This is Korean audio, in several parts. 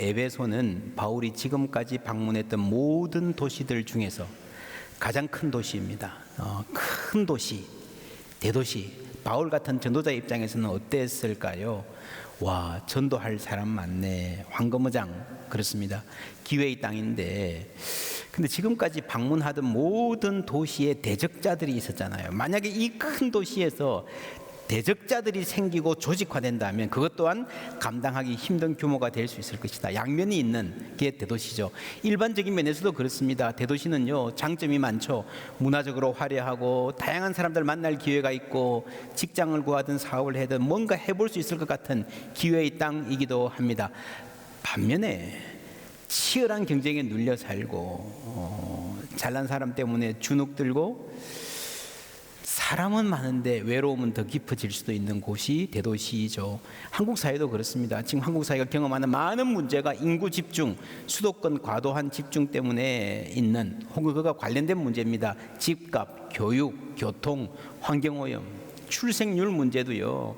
에베소는 바울이 지금까지 방문했던 모든 도시들 중에서 가장 큰 도시입니다. 어, 큰 도시, 대도시. 바울 같은 전도자 입장에서는 어땠을까요? 와, 전도할 사람 많네. 황금어장 그렇습니다. 기회의 땅인데. 근데 지금까지 방문하던 모든 도시에 대적자들이 있었잖아요. 만약에 이 큰 도시에서 대적자들이 생기고 조직화된다면 그것 또한 감당하기 힘든 규모가 될 수 있을 것이다. 양면이 있는 게 대도시죠. 일반적인 면에서도 그렇습니다. 대도시는요 장점이 많죠. 문화적으로 화려하고 다양한 사람들 만날 기회가 있고 직장을 구하든 사업을 하든 뭔가 해볼 수 있을 것 같은 기회의 땅이기도 합니다. 반면에 치열한 경쟁에 눌려 살고 어, 잘난 사람 때문에 주눅 들고 사람은 많은데 외로움은 더 깊어질 수도 있는 곳이 대도시죠. 한국 사회도 그렇습니다. 지금 한국 사회가 경험하는 많은 문제가 인구 집중, 수도권 과도한 집중 때문에 있는 혹은 그가 관련된 문제입니다. 집값, 교육, 교통, 환경오염, 출생률 문제도요.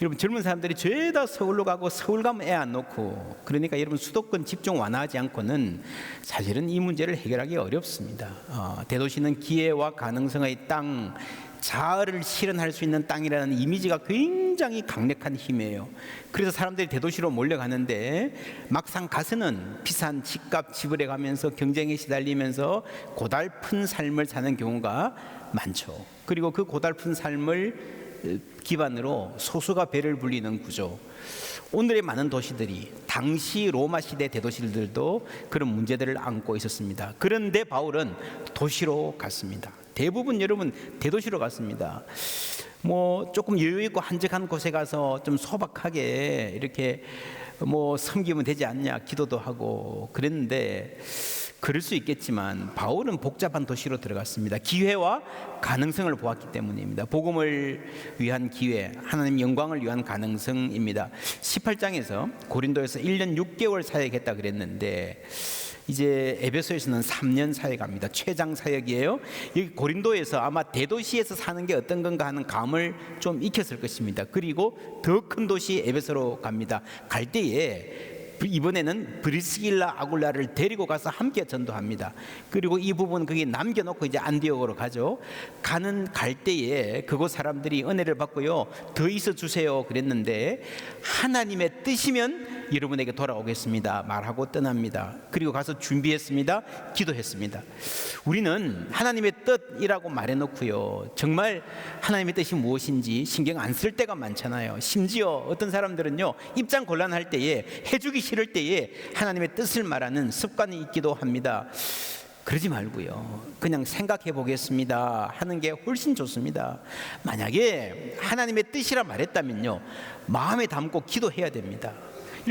여러분 젊은 사람들이 죄다 서울로 가고 서울 가면 애 안 놓고 그러니까 여러분 수도권 집중 완화하지 않고는 사실은 이 문제를 해결하기 어렵습니다. 어, 대도시는 기회와 가능성의 땅, 자아를 실현할 수 있는 땅이라는 이미지가 굉장히 강력한 힘이에요. 그래서 사람들이 대도시로 몰려가는데 막상 가서는 비싼 집값 지불해 가면서 경쟁에 시달리면서 고달픈 삶을 사는 경우가 많죠. 그리고 그 고달픈 삶을 기반으로 소수가 배를 불리는 구조. 오늘의 많은 도시들이 당시 로마 시대 대도시들도 그런 문제들을 안고 있었습니다. 그런데 바울은 도시로 갔습니다. 대부분 여러분 대도시로 갔습니다. 뭐 조금 여유 있고 한적한 곳에 가서 좀 소박하게 이렇게 뭐 섬기면 되지 않냐 기도도 하고 그랬는데 그럴 수 있겠지만 바울은 복잡한 도시로 들어갔습니다. 기회와 가능성을 보았기 때문입니다. 복음을 위한 기회, 하나님 영광을 위한 가능성입니다. 18장에서 고린도에서 1년 6개월 사역했다 그랬는데 이제 에베소에서는 3년 사역합니다. 최장 사역이에요. 여기 고린도에서 아마 대도시에서 사는 게 어떤 건가 하는 감을 좀 익혔을 것입니다. 그리고 더 큰 도시 에베소로 갑니다. 갈 때에 이번에는 브리스길라 아굴라를 데리고 가서 함께 전도합니다. 그리고 이 부분 그게 남겨놓고 이제 안디옥으로 가죠. 가는 갈 때에 그곳 사람들이 은혜를 받고요. 더 있어 주세요. 그랬는데 하나님의 뜻이면 여러분에게 돌아오겠습니다. 말하고 떠납니다. 그리고 가서 준비했습니다. 기도했습니다. 우리는 하나님의 뜻이라고 말해놓고요. 정말 하나님의 뜻이 무엇인지 신경 안 쓸 때가 많잖아요. 심지어 어떤 사람들은요. 입장 곤란할 때에 해주기 싫을 때에 하나님의 뜻을 말하는 습관이 있기도 합니다. 그러지 말고요. 그냥 생각해 보겠습니다. 하는 게 훨씬 좋습니다. 만약에 하나님의 뜻이라 말했다면요. 마음에 담고 기도해야 됩니다.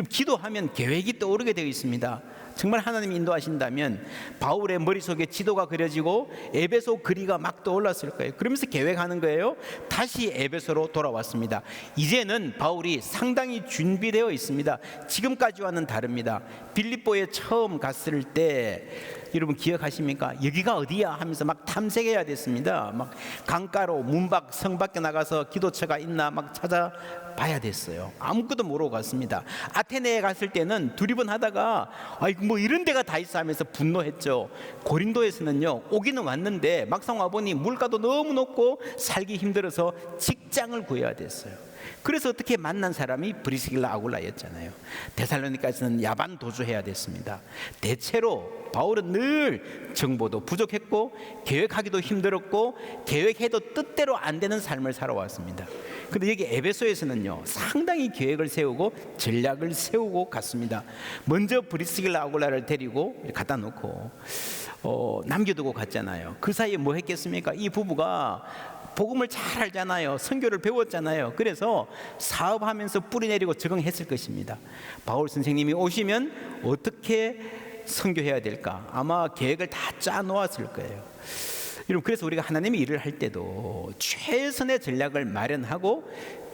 기도하면 계획이 떠오르게 되어 있습니다. 정말 하나님이 인도하신다면 바울의 머릿속에 지도가 그려지고 에베소 거리가 막 떠올랐을 거예요. 그러면서 계획하는 거예요. 다시 에베소로 돌아왔습니다. 이제는 바울이 상당히 준비되어 있습니다. 지금까지와는 다릅니다. 빌립보에 처음 갔을 때 여러분 기억하십니까? 여기가 어디야 하면서 막 탐색해야 됐습니다. 막 강가로 문밖 성 밖에 나가서 기도처가 있나 막 찾아봐야 됐어요. 아무것도 모르고 갔습니다. 아테네에 갔을 때는 두리번 하다가 아이고 뭐 이런 데가 다 있어 하면서 분노했죠. 고린도에서는요 오기는 왔는데 막상 와보니 물가도 너무 높고 살기 힘들어서 직장을 구해야 됐어요. 그래서 어떻게 만난 사람이 브리스길라 아굴라였잖아요. 데살로니카에서는 야반 도주해야 됐습니다. 대체로 바울은 늘 정보도 부족했고 계획하기도 힘들었고 계획해도 뜻대로 안 되는 삶을 살아왔습니다. 근데 여기 에베소에서는요 상당히 계획을 세우고 전략을 세우고 갔습니다. 먼저 브리스길라 아굴라를 데리고 갖다 놓고 어, 남겨두고 갔잖아요. 그 사이에 뭐 했겠습니까? 이 부부가 복음을 잘 알잖아요. 선교를 배웠잖아요. 그래서 사업하면서 뿌리 내리고 적응했을 것입니다. 바울 선생님이 오시면 어떻게 선교해야 될까? 아마 계획을 다 짜 놓았을 거예요. 여러분 그래서 우리가 하나님의 일을 할 때도 최선의 전략을 마련하고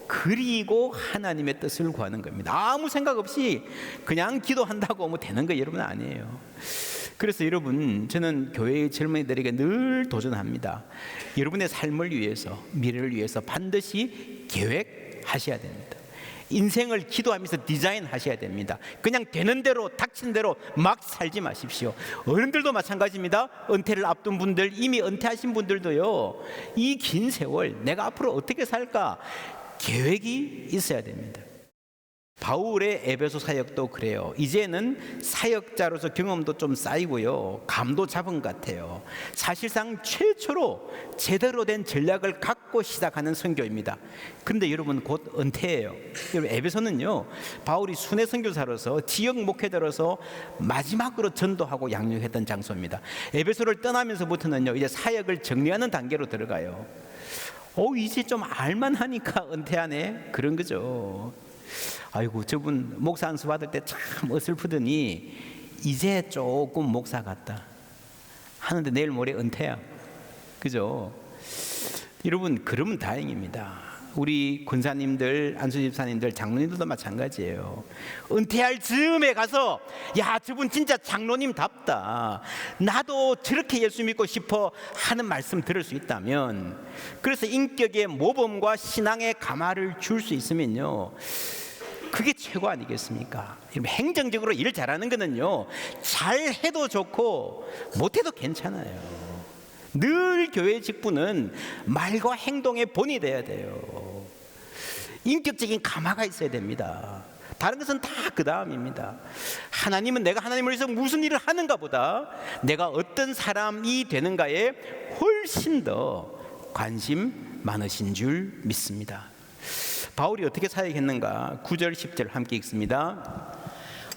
그리고 하나님의 뜻을 구하는 겁니다. 아무 생각 없이 그냥 기도한다고 뭐 되는 거 여러분 아니에요. 그래서 여러분 저는 교회의 젊은이들에게 늘 도전합니다. 여러분의 삶을 위해서 미래를 위해서 반드시 계획하셔야 됩니다. 인생을 기도하면서 디자인하셔야 됩니다. 그냥 되는 대로 닥친 대로 막 살지 마십시오. 어른들도 마찬가지입니다. 은퇴를 앞둔 분들 이미 은퇴하신 분들도요. 이 긴 세월 내가 앞으로 어떻게 살까 계획이 있어야 됩니다. 바울의 에베소 사역도 그래요. 이제는 사역자로서 경험도 좀 쌓이고요. 감도 잡은 것 같아요. 사실상 최초로 제대로 된 전략을 갖고 시작하는 선교입니다. 그런데 여러분 곧 은퇴예요. 여러분 에베소는요. 바울이 순회 선교사로서 지역 목회자로서 마지막으로 전도하고 양육했던 장소입니다. 에베소를 떠나면서부터는요. 이제 사역을 정리하는 단계로 들어가요. 어 이제 좀 알만하니까 은퇴하네 그런 거죠. 아이고 저분 목사 안수 받을 때 참 어슬프더니 이제 조금 목사 같다 하는데 내일 모레 은퇴야. 그죠? 여러분 그러면 다행입니다. 우리 군사님들 안수 집사님들 장로님들도 마찬가지예요. 은퇴할 즈음에 가서 야 저분 진짜 장로님답다. 나도 저렇게 예수 믿고 싶어 하는 말씀 들을 수 있다면 그래서 인격의 모범과 신앙의 감화를 줄 수 있으면요 그게 최고 아니겠습니까? 행정적으로 일 잘하는 거는요, 잘 해도 좋고, 못해도 괜찮아요. 늘 교회 직분은 말과 행동의 본이 돼야 돼요. 인격적인 감화가 있어야 됩니다. 다른 것은 다 그 다음입니다. 하나님은 내가 하나님을 위해서 무슨 일을 하는가 보다 내가 어떤 사람이 되는가에 훨씬 더 관심 많으신 줄 믿습니다. 바울이 어떻게 사역했는가? 9절 10절 함께 읽습니다.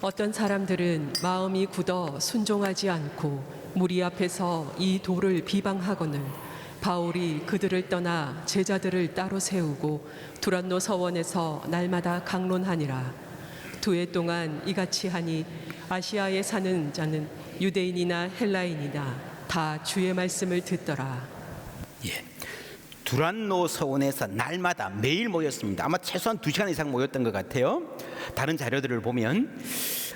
어떤 사람들은 마음이 굳어 순종하지 않고 무리 앞에서 이 돌을 비방하거늘 바울이 그들을 떠나 제자들을 따로 세우고 두란노 서원에서 날마다 강론하니라 두 해 동안 이같이 하니 아시아에 사는 자는 유대인이나 헬라인이나 다 주의 말씀을 듣더라 예. 두란노 서원에서 날마다 매일 모였습니다. 아마 최소한 두 시간 이상 모였던 것 같아요. 다른 자료들을 보면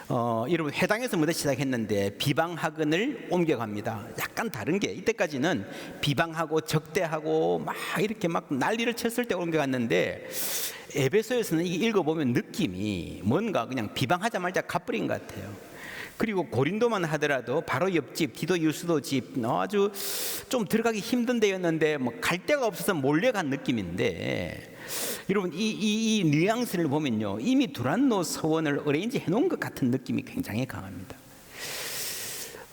어, 여러분 회당에서 먼저 시작했는데 비방 학원을 옮겨갑니다. 약간 다른 게 이때까지는 비방하고 적대하고 막 이렇게 막 난리를 쳤을 때 옮겨갔는데 에베소에서는 이게 읽어보면 느낌이 뭔가 그냥 비방하자 말자 갚버린 것 같아요. 그리고 고린도만 하더라도 바로 옆집 디도 유스도 집 아주 좀 들어가기 힘든 데였는데 뭐 갈 데가 없어서 몰려간 느낌인데 여러분 이, 이, 이 뉘앙스를 보면요 이미 두란노 서원을 어레인지 해놓은 것 같은 느낌이 굉장히 강합니다.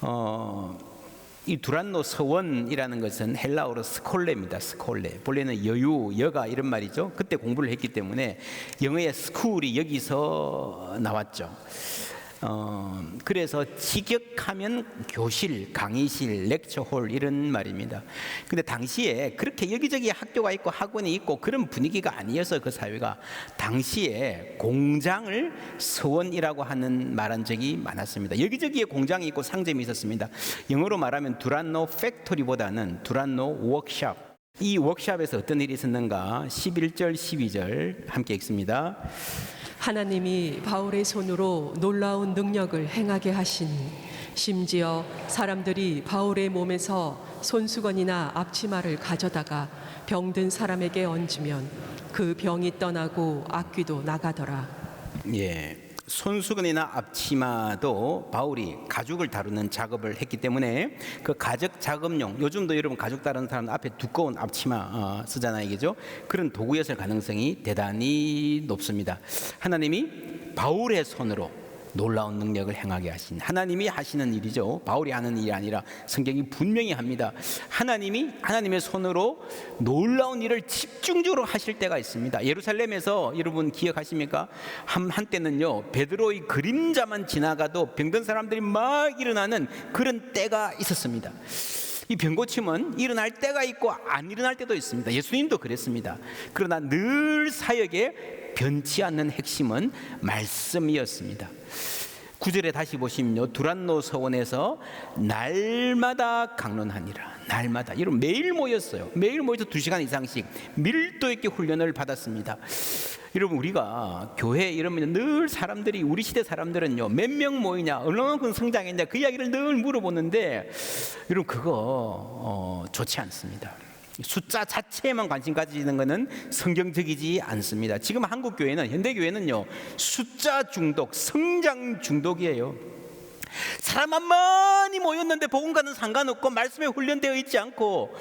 어, 이 두란노 서원이라는 것은 헬라어로 스콜레입니다. 스콜레. 본래는 여유, 여가 이런 말이죠. 그때 공부를 했기 때문에 영어의 스쿨이 여기서 나왔죠. 어, 그래서 직역하면 교실, 강의실, 렉처홀 이런 말입니다. 근데 당시에 그렇게 여기저기 학교가 있고 학원이 있고 그런 분위기가 아니어서 그 사회가 당시에 공장을 서원이라고 하는 말한 적이 많았습니다. 여기저기에 공장이 있고 상점이 있었습니다. 영어로 말하면 두란노 팩토리보다는 두란노 워크샵. 이 워크샵에서 어떤 일이 있었는가? 11절, 12절 함께 읽습니다. 하나님이 바울의 손으로 놀라운 능력을 행하게 하시니 심지어 사람들이 바울의 몸에서 손수건이나 앞치마를 가져다가 병든 사람에게 얹으면 그 병이 떠나고 악귀도 나가더라. 예. 손수건이나 앞치마도 바울이 가죽을 다루는 작업을 했기 때문에 그 가죽 작업용 요즘도 여러분 가죽 다루는 사람 앞에 두꺼운 앞치마 어, 쓰잖아요, 이죠? 그런 도구였을 가능성이 대단히 높습니다. 하나님이 바울의 손으로 놀라운 능력을 행하게 하신 하나님이 하시는 일이죠. 바울이 하는 일이 아니라 성경이 분명히 합니다. 하나님이 하나님의 손으로 놀라운 일을 집중적으로 하실 때가 있습니다. 예루살렘에서 여러분 기억하십니까? 한 한때는요 베드로의 그림자만 지나가도 병든 사람들이 막 일어나는 그런 때가 있었습니다. 이 병고침은 일어날 때가 있고 안 일어날 때도 있습니다. 예수님도 그랬습니다. 그러나 늘 사역에 변치 않는 핵심은 말씀이었습니다. 구절에 다시 보시면요. 두란노 서원에서 날마다 강론하니라. 날마다. 여러분 매일 모였어요. 매일 모여서 두 시간 이상씩 밀도 있게 훈련을 받았습니다. 여러분 우리가 교회 이러면 늘 사람들이 우리 시대 사람들은요 몇 명 모이냐 얼마만큼 성장했냐 그 이야기를 늘 물어보는데 여러분 그거 어, 좋지 않습니다. 숫자 자체에만 관심 가지는 것은 성경적이지 않습니다. 지금 한국 교회는 현대 교회는요 숫자 중독, 성장 중독이에요. 사람만 많이 모였는데 복음과는 상관없고 말씀에 훈련되어 있지 않고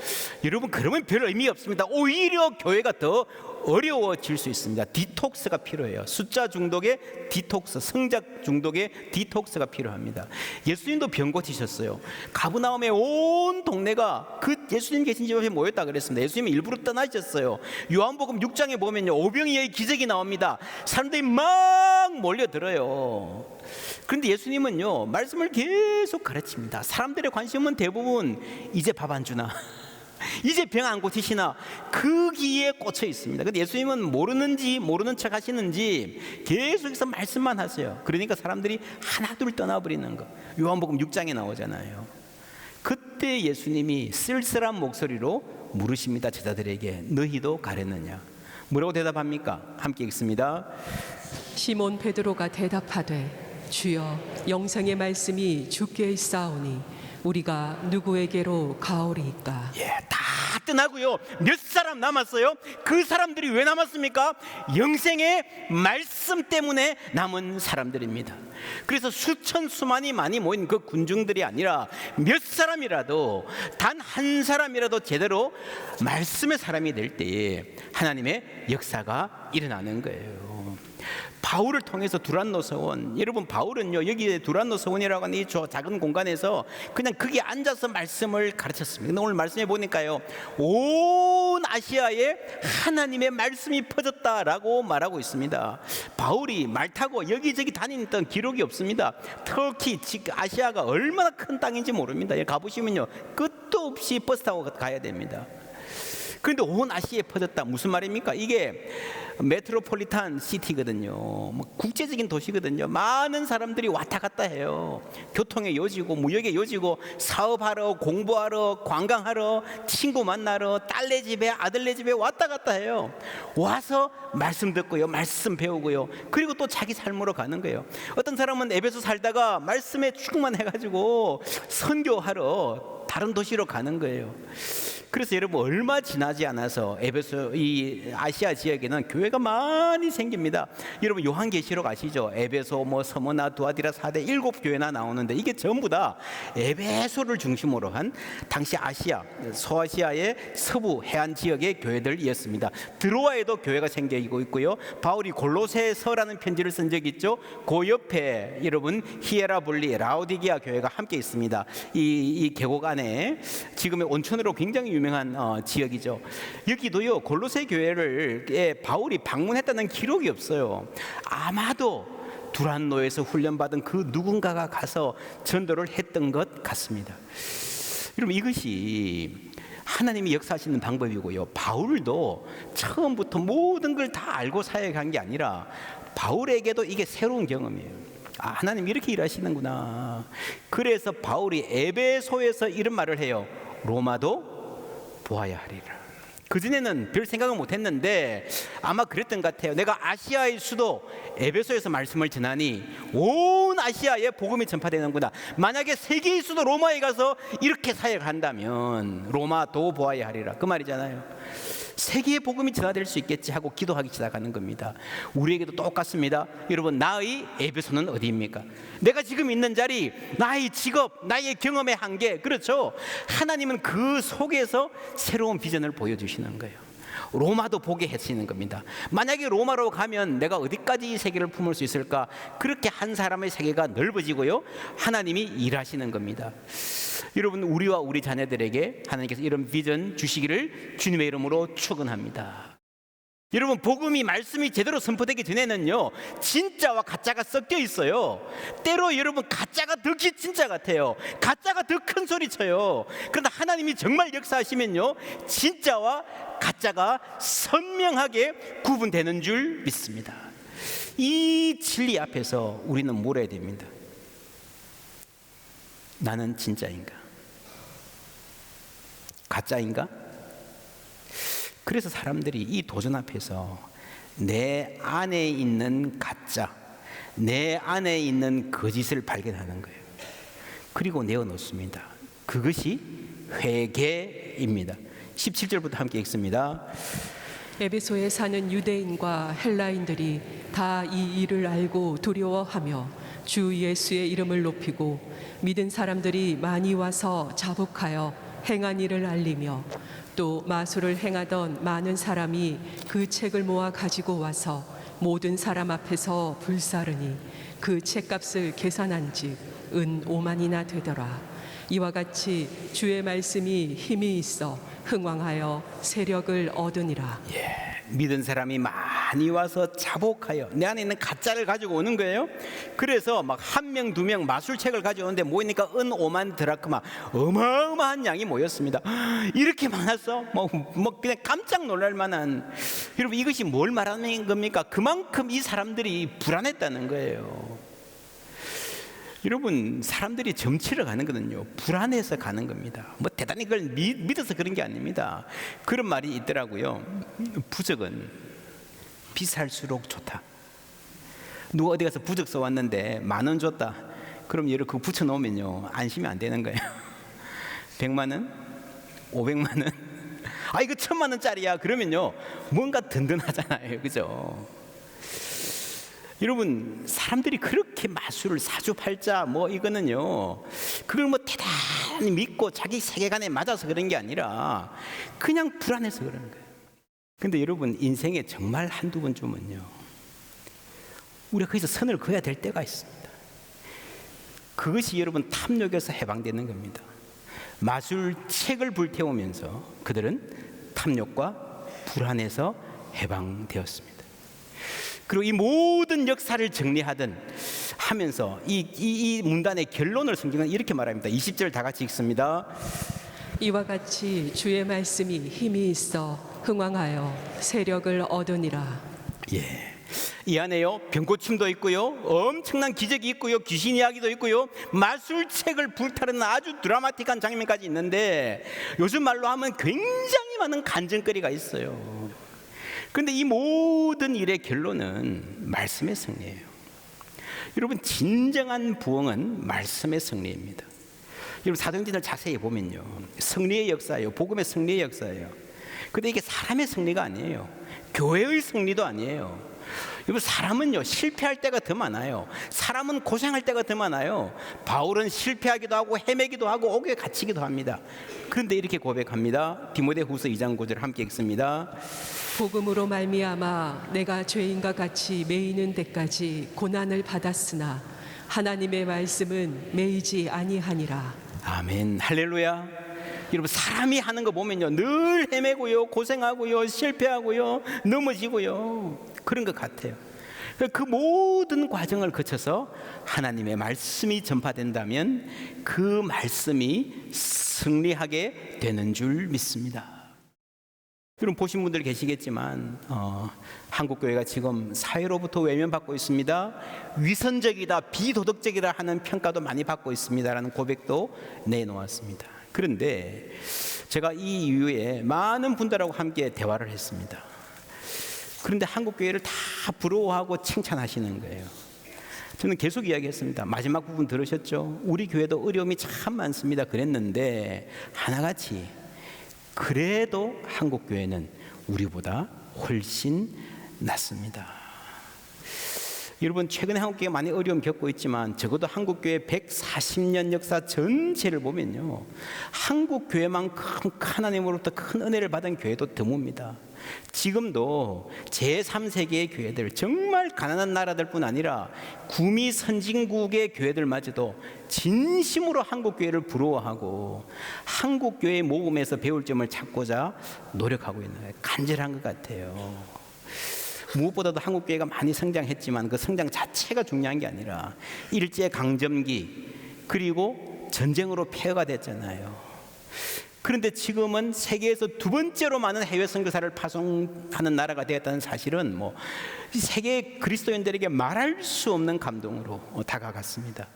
여러분 그러면 별 의미 없습니다. 오히려 교회가 더 어려워질 수 있습니다. 디톡스가 필요해요. 숫자 중독의 디톡스, 성작 중독의 디톡스가 필요합니다. 예수님도 병 고치셨어요. 가브나움의 온 동네가 그 예수님 계신 집 앞에 모였다 그랬습니다. 예수님이 일부러 떠나셨어요. 요한복음 6장에 보면요. 오병이의 기적이 나옵니다. 사람들이 막 몰려들어요. 그런데 예수님은요 말씀을 계속 가르칩니다. 사람들의 관심은 대부분 이제 밥 안 주나, 이제 병 안 고치시나 거기에 꽂혀 있습니다. 근데 예수님은 모르는지 모르는 척 하시는지 계속해서 말씀만 하세요. 그러니까 사람들이 하나둘 떠나버리는 거. 요한복음 6장에 나오잖아요. 그때 예수님이 쓸쓸한 목소리로 물으십니다 제자들에게 너희도 가렸느냐? 뭐라고 대답합니까? 함께 읽습니다. 시몬 베드로가 대답하되 주여 영생의 말씀이 주께 있사오니 우리가 누구에게로 가오리이까 예, 다 떠나고요. 몇 사람 남았어요? 그 사람들이 왜 남았습니까? 영생의 말씀 때문에 남은 사람들입니다. 그래서 수천 수만이 많이 모인 그 군중들이 아니라 몇 사람이라도 단 한 사람이라도 제대로 말씀의 사람이 될 때에 하나님의 역사가 일어나는 거예요. 바울을 통해서 두란노 서원 여러분 바울은요 여기에 두란노 서원이라고 하는 이 저 작은 공간에서 그냥 거기 앉아서 말씀을 가르쳤습니다. 오늘 말씀해 보니까요 온 아시아에 하나님의 말씀이 퍼졌다라고 말하고 있습니다. 바울이 말 타고 여기저기 다니던 기록이 없습니다. 터키 즉 아시아가 얼마나 큰 땅인지 모릅니다. 여기 가보시면요 끝도 없이 버스 타고 가야 됩니다. 그런데 온 아시아에 퍼졌다 무슨 말입니까? 이게 메트로폴리탄 시티거든요. 뭐 국제적인 도시거든요. 많은 사람들이 왔다 갔다 해요. 교통의 요지고 무역의 요지고 사업하러 공부하러 관광하러 친구 만나러 딸네 집에 아들네 집에 왔다 갔다 해요. 와서 말씀 듣고요. 말씀 배우고요. 그리고 또 자기 삶으로 가는 거예요. 어떤 사람은 앱에서 살다가 말씀에 충만해 가지고 선교하러 다른 도시로 가는 거예요. 그래서 여러분 얼마 지나지 않아서 에베소 이 아시아 지역에는 교회가 많이 생깁니다. 여러분 요한계시록 아시죠? 에베소 뭐 서머나 두아디라 사대 일곱 교회나 나오는데 이게 전부 다 에베소를 중심으로 한 당시 아시아 소아시아의 서부 해안 지역의 교회들이었습니다. 드로아에도 교회가 생기고 있고요. 바울이 골로새서라는 편지를 쓴적 있죠. 그 옆에 여러분 히에라볼리 라우디기아 교회가 함께 있습니다. 이, 이 계곡 안에 지금의 온천으로 굉장히 유명 한 어, 지역이죠. 여기도요 골로새 교회를 예, 바울이 방문했다는 기록이 없어요. 아마도 두란노에서 훈련받은 그 누군가가 가서 전도를 했던 것 같습니다. 여러분 이것이 하나님이 역사하시는 방법이고요. 바울도 처음부터 모든 걸 다 알고 사역한 게 아니라 바울에게도 이게 새로운 경험이에요. 아, 하나님 이렇게 일하시는구나. 그래서 바울이 에베소에서 이런 말을 해요. 로마도 보아야 하리라. 그전에는 별 생각을 못 했는데 아마 그랬던 것 같아요. 내가 아시아의 수도 에베소에서 말씀을 전하니 온 아시아에 복음이 전파되는구나. 만약에 세계의 수도 로마에 가서 이렇게 사역한다면 로마 도 보아야 하리라. 그 말이잖아요. 세계의 복음이 전화될 수 있겠지 하고 기도하기 시작하는 겁니다. 우리에게도 똑같습니다. 여러분, 나의 에베소는 어디입니까? 내가 지금 있는 자리, 나의 직업, 나의 경험의 한계, 그렇죠? 하나님은 그 속에서 새로운 비전을 보여주시는 거예요. 로마도 보게 하시는 겁니다. 만약에 로마로 가면 내가 어디까지 이 세계를 품을 수 있을까? 그렇게 한 사람의 세계가 넓어지고요. 하나님이 일하시는 겁니다. 여러분 우리와 우리 자녀들에게 하나님께서 이런 비전 주시기를 주님의 이름으로 축원합니다. 여러분 복음이 말씀이 제대로 선포되기 전에는요 진짜와 가짜가 섞여 있어요. 때로 여러분 가짜가 더 기- 진짜 같아요. 가짜가 더 큰 소리 쳐요. 그러나 하나님이 정말 역사하시면요 진짜와 가짜가 선명하게 구분되는 줄 믿습니다. 이 진리 앞에서 우리는 물어야 됩니다. 나는 진짜인가? 가짜인가? 그래서 사람들이 이 도전 앞에서 내 안에 있는 가짜, 내 안에 있는 거짓을 발견하는 거예요. 그리고 내어놓습니다. 그것이 회개입니다. 17절부터 함께 읽습니다. 에베소에 사는 유대인과 헬라인들이 다 이 일을 알고 두려워하며 주 예수의 이름을 높이고 믿은 사람들이 많이 와서 자복하여 행한 일을 알리며 또 마술을 행하던 많은 사람이 그 책을 모아 가지고 와서 모든 사람 앞에서 불사르니 그 책값을 계산한즉 은 5만이나 되더라. 이와 같이 주의 말씀이 힘이 있어 흥왕하여 세력을 얻으니라 믿은 사람이 많이 와서 자복하여 내 안에 있는 가짜를 가지고 오는 거예요. 그래서 막 한 명 두 명 마술책을 가져오는데 모이니까 은 5만 드라크마 어마어마한 양이 모였습니다. 이렇게 많았어? 뭐, 뭐 그냥 깜짝 놀랄 만한 여러분 이것이 뭘 말하는 겁니까? 그만큼 이 사람들이 불안했다는 거예요. 여러분 사람들이 점치러 가는 거는요 불안해서 가는 겁니다. 뭐 대단히 그걸 믿, 믿어서 그런 게 아닙니다. 그런 말이 있더라고요. 부적은 비쌀수록 좋다. 누가 어디 가서 부적 써 왔는데 만 원 줬다. 그럼 얘를 그거 붙여 놓으면요 안심이 안 되는 거예요. 백만 원, 오백만 원. 아 이거 천만 원짜리야. 그러면요 뭔가 든든하잖아요, 그죠? 여러분 사람들이 그렇게 마술을 사주팔자 뭐 이거는요 그걸 뭐 대단히 믿고 자기 세계관에 맞아서 그런 게 아니라 그냥 불안해서 그러는 거예요. 근데 여러분 인생에 정말 한두 번쯤은요 우리가 거기서 선을 그어야 될 때가 있습니다. 그것이 여러분 탐욕에서 해방되는 겁니다. 마술 책을 불태우면서 그들은 탐욕과 불안에서 해방되었습니다. 그리고 이 모든 역사를 정리하든 하면서 이, 이, 이 문단의 결론을 성경은 이렇게 말합니다. 20절 다 같이 읽습니다. 이와 같이 주의 말씀이 힘이 있어 흥왕하여 세력을 얻으니라 예. 이 안에요 병고침도 있고요 엄청난 기적이 있고요 귀신 이야기도 있고요 마술책을 불타는 아주 드라마틱한 장면까지 있는데 요즘 말로 하면 굉장히 많은 간증거리가 있어요 그런데 이 모든 일의 결론은 말씀의 승리예요. 여러분 진정한 부흥은 말씀의 승리입니다. 여러분 사도행전을 자세히 보면요. 승리의 역사예요. 복음의 승리의 역사예요. 근데 이게 사람의 승리가 아니에요. 교회의 승리도 아니에요 여러분 사람은요 실패할 때가 더 많아요. 사람은 고생할 때가 더 많아요. 바울은 실패하기도 하고 헤매기도 하고 옥에 갇히기도 합니다. 그런데 이렇게 고백합니다. 디모데 후서 2장 9절 함께 읽습니다. 복음으로 말미암아 내가 죄인과 같이 매이는 데까지 고난을 받았으나 하나님의 말씀은 매이지 아니하니라. 아멘. 할렐루야. 여러분 사람이 하는 거 보면요 늘 헤매고요 고생하고요 실패하고요 넘어지고요 그런 것 같아요 그 모든 과정을 거쳐서 하나님의 말씀이 전파된다면 그 말씀이 승리하게 되는 줄 믿습니다 여러분 보신 분들 계시겠지만 어, 한국 교회가 지금 사회로부터 외면받고 있습니다. 위선적이다, 비도덕적이다 하는 평가도 많이 받고 있습니다라는 고백도 내놓았습니다. 그런데 제가 이 이후에 많은 분들하고 함께 대화를 했습니다. 그런데 한국 교회를 다 부러워하고 칭찬하시는 거예요. 저는 계속 이야기했습니다. 마지막 부분 들으셨죠? 우리 교회도 어려움이 참 많습니다. 그랬는데 하나같이 그래도 한국 교회는 우리보다 훨씬 낫습니다. 여러분 최근에 한국 교회 많이 어려움 겪고 있지만 적어도 한국 교회 140년 역사 전체를 보면요. 한국 교회만큼 하나님으로부터 큰 은혜를 받은 교회도 드뭅니다. 지금도 제3세계의 교회들 정말 가난한 나라들뿐 아니라 구미 선진국의 교회들마저도 진심으로 한국 교회를 부러워하고 한국 교회 모금에서 배울 점을 찾고자 노력하고 있는. 간절한 것 같아요. 무엇보다도 한국 교회가 많이 성장했지만 그 성장 자체가 중요한 게 아니라 일제 강점기 그리고 전쟁으로 폐허가 됐잖아요. 그런데 지금은 세계에서 두 번째로 많은 해외 선교사를 파송하는 나라가 되었다는 사실은 뭐 세계 그리스도인들에게 말할 수 없는 감동으로 다가갔습니다.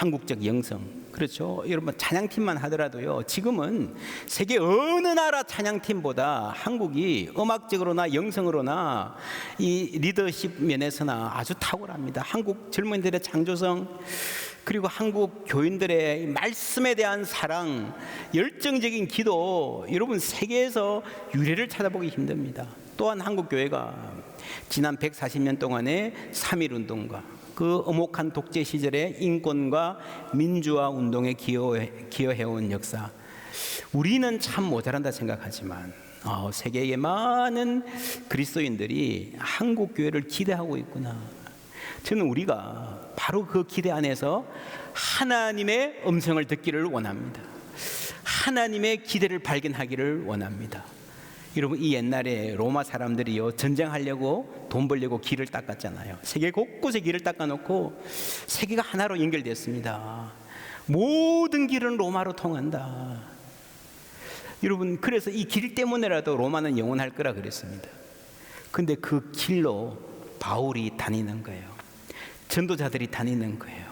한국적 영성. 그렇죠. 여러분 찬양팀만 하더라도요. 지금은 세계 어느 나라 찬양팀보다 한국이 음악적으로나 영성으로나 이 리더십 면에서나 아주 탁월합니다. 한국 젊은이들의 창조성 그리고 한국 교인들의 이 말씀에 대한 사랑, 열정적인 기도, 여러분 세계에서 유례를 찾아보기 힘듭니다. 또한 한국 교회가 지난 140년 동안의 3.1 운동과 그 엄혹한 독재 시절의 인권과 민주화 운동에 기여해, 기여해 온 역사, 우리는 참 모자란다 생각하지만 어, 세계의 많은 그리스도인들이 한국 교회를 기대하고 있구나. 저는 우리가 바로 그 기대 안에서 하나님의 음성을 듣기를 원합니다. 하나님의 기대를 발견하기를 원합니다. 여러분 이 옛날에 로마 사람들이요 전쟁하려고 돈 벌려고 길을 닦았잖아요. 세계 곳곳에 길을 닦아놓고 세계가 하나로 연결됐습니다. 모든 길은 로마로 통한다. 여러분 그래서 이 길 때문에라도 로마는 영원할 거라 그랬습니다. 근데 그 길로 바울이 다니는 거예요. 전도자들이 다니는 거예요.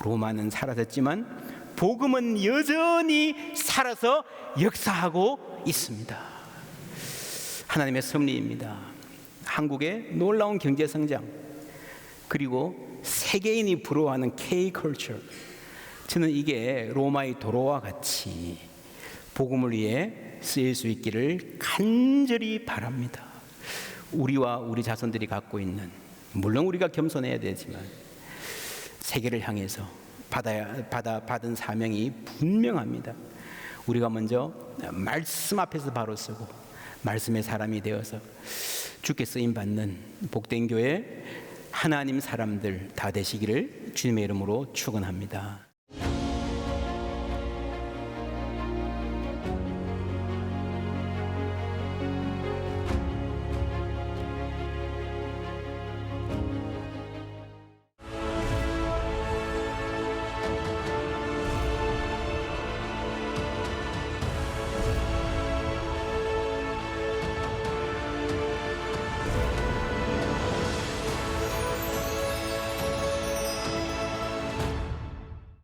로마는 사라졌지만 복음은 여전히 살아서 역사하고 있습니다. 하나님의 섭리입니다. 한국의 놀라운 경제 성장 그리고 세계인이 부러워하는 K 컬처 저는 이게 로마의 도로와 같이 복음을 위해 쓰일 수 있기를 간절히 바랍니다. 우리와 우리 자손들이 갖고 있는 물론 우리가 겸손해야 되지만 세계를 향해서 받아야 받아 받은 사명이 분명합니다. 우리가 먼저 말씀 앞에서 바로 서고 말씀의 사람이 되어서 주께 쓰임 받는 복된 교회 하나님 사람들 다 되시기를 주님의 이름으로 축원합니다.